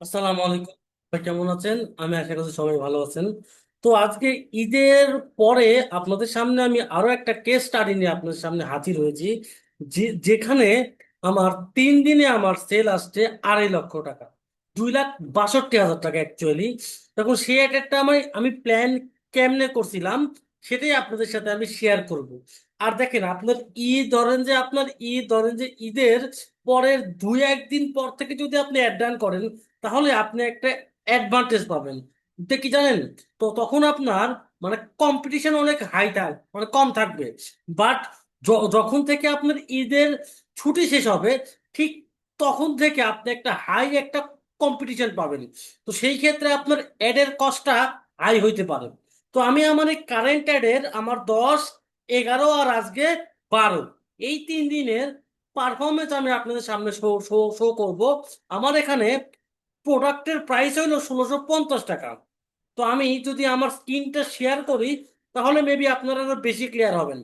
আসসালামু আলাইকুম কেমন আছেন? আমি আশা করছি সবাই ভালো আছেন। তো আজকে ঈদের পরে আপনাদের সামনে আমি আরও একটা কেস স্টাডি নিয়ে আপনাদের সামনে হাজির হয়েছি যেখানে আমার তিন দিনে আমার সেল আসছে আড়াই লক্ষ টাকা, দুই লাখ বাষট্টি হাজার টাকা অ্যাকচুয়ালি তখন সেই একটা আমার আমি প্ল্যান কেমনে করছিলাম, সেটাই আপনাদের সাথে আমি শেয়ার করব। আর দেখেন, আপনার ঈদ, ধরেন যে আপনার ঈদ, ধরেন যে ঈদের পরের দুই, একদিন পর থেকে যদি আপনি অ্যাড করেন তাহলে আপনি একটা অ্যাডভান্টেজ পাবেন। কি জানেন? তো তখন আপনার মানে কম্পিটিশন অনেক হাই থাক মানে কম থাকবে। বাট যখন থেকে আপনার ঈদের ছুটি শেষ হবে, ঠিক তখন থেকে আপনি একটা হাই একটা কম্পিটিশন পাবেন। তো সেই ক্ষেত্রে আপনার অ্যাডের কস্টটা হাই হইতে পারে। তো আমি আমার এই কারেন্ট অ্যাডের আমার দশ, এগারো আর আজকে বারো, এই তিন দিনের পারফরমেন্স আমি আপনাদের সামনে শো শো শো করব। আমার এখানে প্রোডাক্টের প্রাইস হইল ষোলোশো পঞ্চাশ টাকা। তো আমি যদি আমার স্ক্রিনটা শেয়ার করি, তাহলে মেবি আপনারা বেশি ক্লিয়ার হবেন।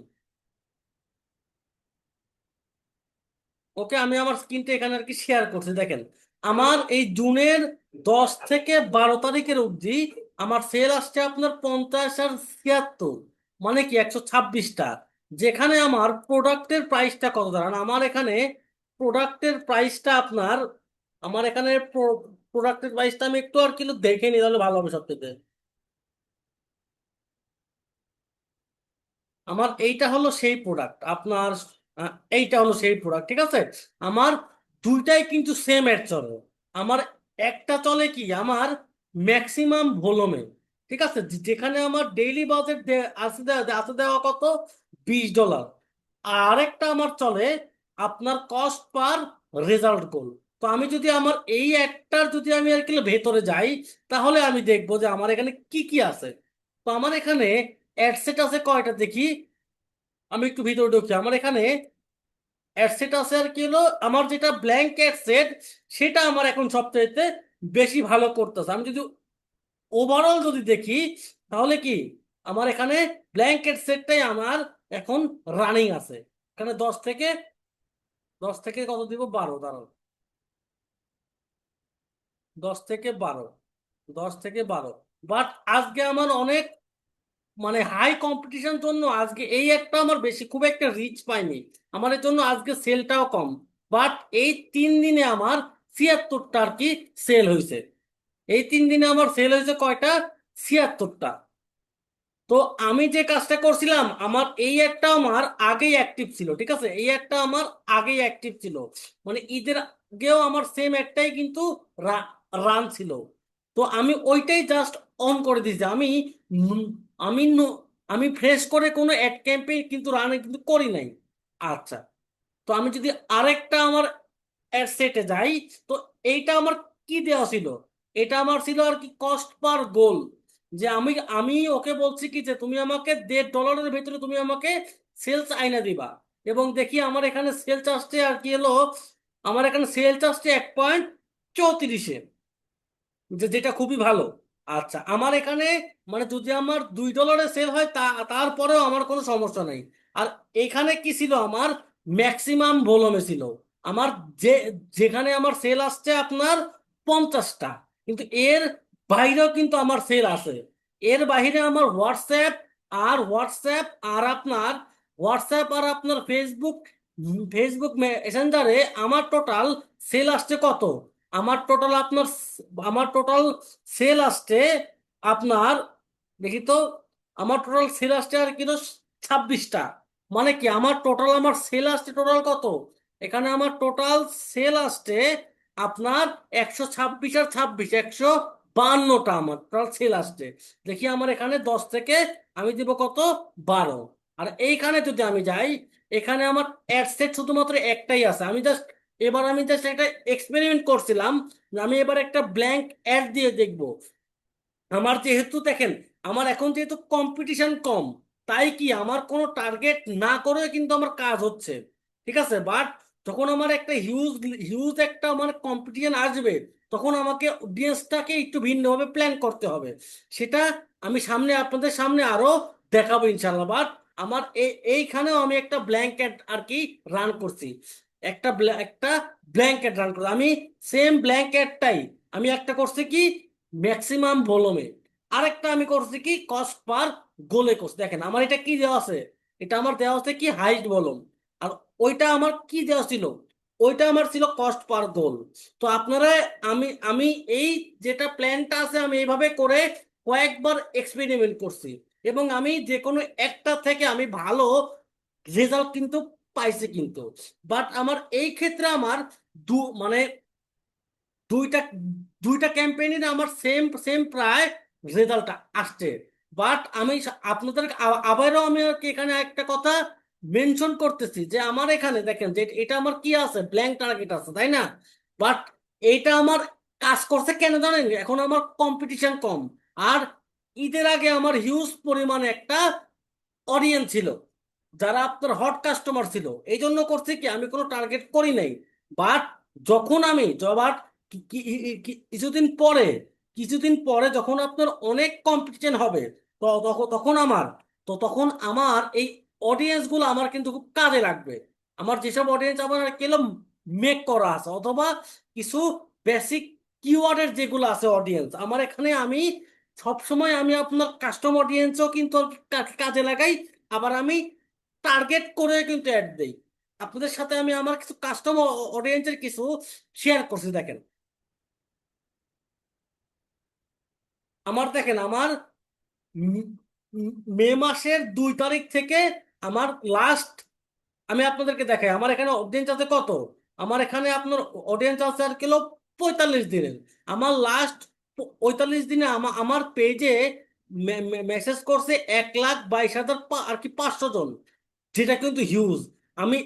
ওকে আমি আমার স্ক্রিনটা এখানে আর কি শেয়ার করছি, দেখেন। আমার এই জুনের দশ থেকে বারো তারিখের অবধি আমার সেল আসছে আপনার পঞ্চাশ আর ছিয়াত্তর মানে কি একশো ছাব্বিশটা। যেখানে আমার প্রোডাক্টের প্রাইসটা কত? দাঁড়ান, আমার এখানে প্রোডাক্টের প্রাইসটা আপনার, আমার এখানে প্রোডাক্টের প্রাইসটা আমি একটু আর কিন্তু দেখে নিই তাহলে ভালো হবে সব থেকে আমার এইটা হলো সেই প্রোডাক্ট আপনার এইটা হলো সেই প্রোডাক্ট ঠিক আছে? আমার দুইটাই কিন্তু সেম অ্যাড চলে। আমার একটা চলে কি? আমার ম্যাক্সিমাম ভলিউমে ঠিক আছে? যেখানে আমার ডেইলি বাজেট আছে আছে দেওয়া কত? বিশ ডলার আর একটা আমার চলে আপনার কস্ট পার রেজাল্ট গোল তো আমি যদি আমার এই একটার যদি আমি আর কি ভেতরে যাই, তাহলে আমি দেখব যে আমার এখানে কি কি আছে। তো আমার এখানে অ্যাডসেট আছে কয়টা দেখি? আমি একটু ভিতরে ঢুকি আমার এখানে অ্যাডসেট আছে আর কি হলো, আমার যেটা ব্ল্যাঙ্ক অ্যাডসেট সেটা আমার এখন সবচাইতে বেশি ভালো করতেছে। আমি যদি ওভারঅল যদি দেখি, তাহলে কি? আমার এখানে ব্ল্যাঙ্কেট সেটটাই আমার এখন রানিং আছে। এখানে দশ থেকে দশ থেকে কত দিব? বারো, দাঁড়াও। দশ থেকে বারো, দশ থেকে বারো। বাট আজকে আমার অনেক মানে হাই কম্পিটিশন জন্য আজকে এই একটা আমার বেশি খুব একটা রিচ পাইনি। আমার জন্য আজকে সেলটাও কম। বাট এই তিন দিনে আমার ছিয়াত্তরটা আর কি সেল হয়েছে এই তিন দিনে আমার সেল হয়েছে কয়টা? ছিয়াত্তরটা। তো আমি যে কাজটা করছিলাম, আমার এই একটা আমার আগেই অ্যাক্টিভ ছিল, ঠিক আছে? এই একটা আমার আগেই অ্যাক্টিভ ছিল। মানে ঈদের আগেও আমার সেম একটাই কিন্তু রান ছিল। তো আমি ওইটাই জাস্ট অন করে দিয়েছি আমি আমি আমি ফ্রেশ করে কোনো অ্যাড ক্যাম্পেইন কিন্তু রান কিন্তু করি নাই। আচ্ছা তো আমি যদি আরেকটা আমার অ্যাড সেটে যাই, তো এইটা আমার কি দেওয়া ছিল? এটা আমার ছিল আর কি কস্ট পার গোল যে আমি আমি ওকে বলছি কি যে তুমি আমাকে দেড় ডলারের ভেতরে তুমি আমাকে সেলস আইনা দিবা। এবং দেখি আমার এখানে সেলস আসছে আর কি এলো আমার এখানে সেলস আসছে এক পয়েন্ট চৌত্রিশে। যে যেটা খুবই ভালো। আচ্ছা আমার এখানে মানে যদি আমার দুই ডলারে সেল হয়, তা, তারপরেও আমার কোনো সমস্যা নেই। আর এখানে কি ছিল? আমার ম্যাক্সিমাম ভলিউমে ছিল। আমার যে, যেখানে আমার সেল আসছে আপনার পঞ্চাশটা। কিন্তু এর বাইরেও কিন্তু আমার সেল আছে এর বাইরে আমার হোয়াটসঅ্যাপ আর হোয়াটসঅ্যাপ আর আপনার হোয়াটসঅ্যাপ আর আপনার ফেসবুক ফেসবুক মেসেঞ্জারে আমার টোটাল সেল আসছে কত? আমার টোটাল আপনার আমার টোটাল সেল আসছে আপনার, দেখি তো, আমার টোটাল সেল আসছে আর কিলো ছাব্বিশটা। মানে কি, আমার টোটাল আমার সেল আসছে টোটাল কত? এখানে আমার টোটাল সেল আসছে আপনার একশো ছাব্বিশ আর ছাব্বিশ, একশো বান্নটা আমার টোটাল সেল আসছে। দেখি আমার এখানে দশ থেকে আমি দিব কত? বারো। আর এইখানে যদি আমি যাই, এখানে আমার অ্যাড সেট শুধুমাত্র একটাই আছে। আমি জাস্ট এবার আমি জাস্ট একটা এক্সপেরিমেন্ট করছিলাম আমি এবার একটা ব্ল্যাঙ্ক অ্যাড দিয়ে দেখব। আমার যেহেতু দেখেন, আমার এখন যেহেতু কম্পিটিশন কম, তাই কি আমার কোনো টার্গেট না করেও কিন্তু আমার কাজ হচ্ছে। ঠিক আছে? বাট যখন আমার একটা হিউজ হিউজ একটা মানে কম্পিটিশন আসবে, তখন আমাকে অডিয়েন্সটাকে একটু ভিন্নভাবে প্ল্যান করতে হবে। সেটা আমি সামনে, আপনাদের সামনে আরও দেখাবো ইনশাল্লাহ বাট আমার এই এইখানেও আমি একটা ব্ল্যাঙ্কেট আর কি রান করছি। একটা একটা ব্ল্যাঙ্কেট রান করছি আমি সেম ব্ল্যাঙ্কেটটাই আমি একটা করছি কি ম্যাক্সিমাম ভলিউমে আরেকটা আমি করছি কি কস্ট পার গোলে কোর্স দেখেন, আমার এটা কি দেওয়া আছে? এটা আমার দেওয়া আছে কি হাইট ভলিউম আর ওইটা আমার কি দেওয়া ছিল? ওইটা আমার ছিল কস্ট পার গোল তো আপনারা, আমি আমি এই যেটা প্ল্যানটা আছে, আমি এইভাবে করে কয়েকবার এক্সপেরিমেন্ট করছি। এবং আমি যে কোনো একটা থেকে আমি ভালো রেজাল্ট কিন্তু পাইছি কিন্তু। বাট আমার এই ক্ষেত্রে আমার দু মানে দুইটা দুইটা ক্যাম্পেইনে আমার সেম সেম প্রায় রেজাল্ট আসছে। বাট আমি আপনাদের আবারও আমি এখানে একটা কথা মেনশন করতেছি যে আমার এখানে দেখেন যে এটা আমার কি আছে? ব্ল্যাঙ্ক টার্গেট আছে, তাই না? বাট এইটা আমার কাজ করছে কেন জানেন? এখন আমার কম্পিটিশন কম। আর ঈদের আগে আমার হিউজ পরিমাণে একটা অডিয়েন্স ছিল। যারা আপনার হট কাস্টমার ছিল এই জন্য করছি কি, আমি কোনো টার্গেট করি নাই। বাট যখন আমি বাট কিছুদিন পরে কিছুদিন পরে যখন আপনার অনেক কম্পিটিশন হবে তখন আমার, তো তখন আমার এই অডিয়েন্সগুলো আমার কিন্তু খুব কাজে লাগবে। আমার যেসব অডিয়েন্স আমার কেলো মেক করা আছে, অথবা কিছু বেসিক কিওয়ার্ডের যেগুলো আছে অডিয়েন্স আমার এখানে আমি সবসময় আমি আপনার কাস্টম অডিয়েন্সও কিন্তু কাজে লাগাই, আবার আমি টার্গেট করে কিন্তু অ্যাড দেই। আপনাদের সাথে আমি আমার কিছু কাস্টম অডিয়েন্সের কিছু শেয়ার করছি, দেখেন। আমার দেখেন, আমার মে মাসের দুই তারিখ থেকে আমার লাস্ট আমি আপনাদেরকে দেখাই, আমার এখানে অডিয়েন্স আছে কত? আমার এখানে আপনার অডিয়েন্স আছে আর কিলো পঁয়তাল্লিশ দিনের। আমার লাস্ট পঁয়তাল্লিশ দিনে আমার পেজে মেসেজ করছে এক লাখ বাইশ হাজার আর কি পাঁচশো জন। যেটা কিন্তু হিউজ আমি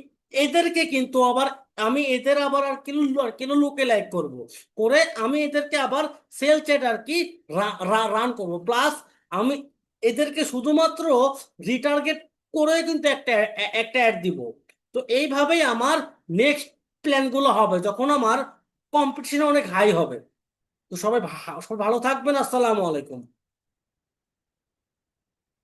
এদেরকে কিন্তু আবার, আমি এদের আবার আর কেন আর কেন লোকে লাইক করব? করে আমি এদেরকে আবার সেল চ্যাট আর কি রান করব। প্লাস আমি এদেরকে শুধুমাত্র রিটার্গেট করে কিন্তু একটা একটা অ্যাড দিব। তো এইভাবেই আমার নেক্সট প্ল্যানগুলো হবে, যখন আমার কম্পিটিশন অনেক হাই হবে। তো সবাই সবাই ভালো থাকবেন। আসসালামু আলাইকুম।